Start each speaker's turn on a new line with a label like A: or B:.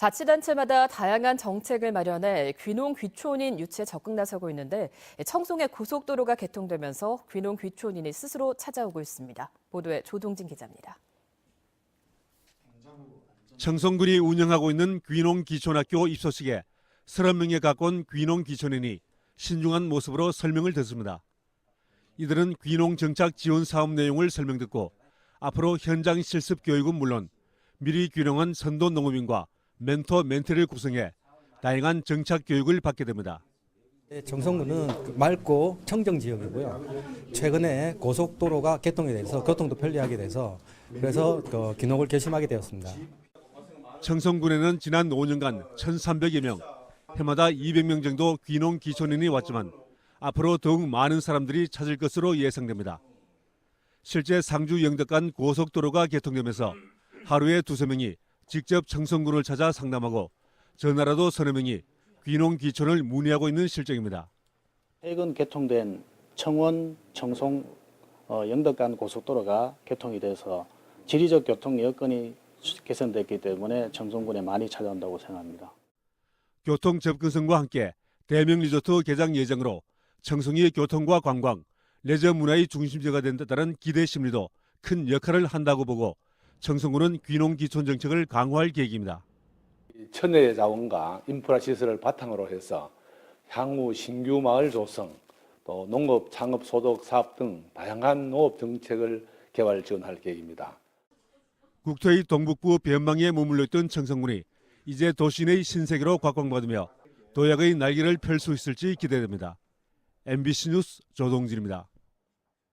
A: 자치단체마다 다양한 정책을 마련해 귀농 귀촌인 유치에 적극 나서고 있는데 청송의 고속도로가 개통되면서 귀농 귀촌인이 스스로 찾아오고 있습니다. 보도에 조동진 기자입니다.
B: 청송군이 운영하고 있는 귀농 기촌학교 입소식에 30명에 가까운 귀농 기촌인이 신중한 모습으로 설명을 듣습니다. 이들은 귀농 정착 지원 사업 내용을 설명 듣고 앞으로 현장 실습 교육은 물론 미리 귀농한 선도 농업인과 멘토 멘티를 구성해 다양한 정착 교육을 받게 됩니다.
C: 네, 정성군은 그 맑고 청정 지역이고요. 최근에 고속도로가 개통이 돼서 교통도 편리하게 돼서 그래서 그 귀농을 결심하게 되었습니다.
B: 청송군에는 지난 5년간 1,300여 명, 해마다 200명 정도 귀농 기촌인이 왔지만 앞으로 더욱 많은 사람들이 찾을 것으로 예상됩니다. 실제 상주 영덕간 고속도로가 개통되면서 하루에 두세 명이 직접 청송군을 찾아 상담하고 전화라도 서너 명이 귀농 기촌을 문의하고 있는 실정입니다.
D: 최근 개통된 청원, 청송, 어, 영덕간 고속도로가 개통이 돼서 지리적 교통 여건이 개선됐기 때문에 청송군에 많이 찾아온다고 생각합니다.
B: 교통 접근성과 함께 대명 리조트 개장 예정으로 청송이 교통과 관광, 레저 문화의 중심지가 된다는 기대 심리도 큰 역할을 한다고 보고 청송군은 귀농 기촌 정책을 강화할 계획입니다.
E: 천혜 자원과 인프라 시설을 바탕으로 해서 향후 신규 마을 조성, 또 농업, 창업, 소득 사업 등 다양한 농업 정책을 개발 지원할 계획입니다.
B: 국토의 동북부 변방에 머물러 있던 청송군이 이제 도시내의 신세계로 곽광받으며 도약의 날개를 펼 수 있을지 기대됩니다. MBC 뉴스 조동진입니다.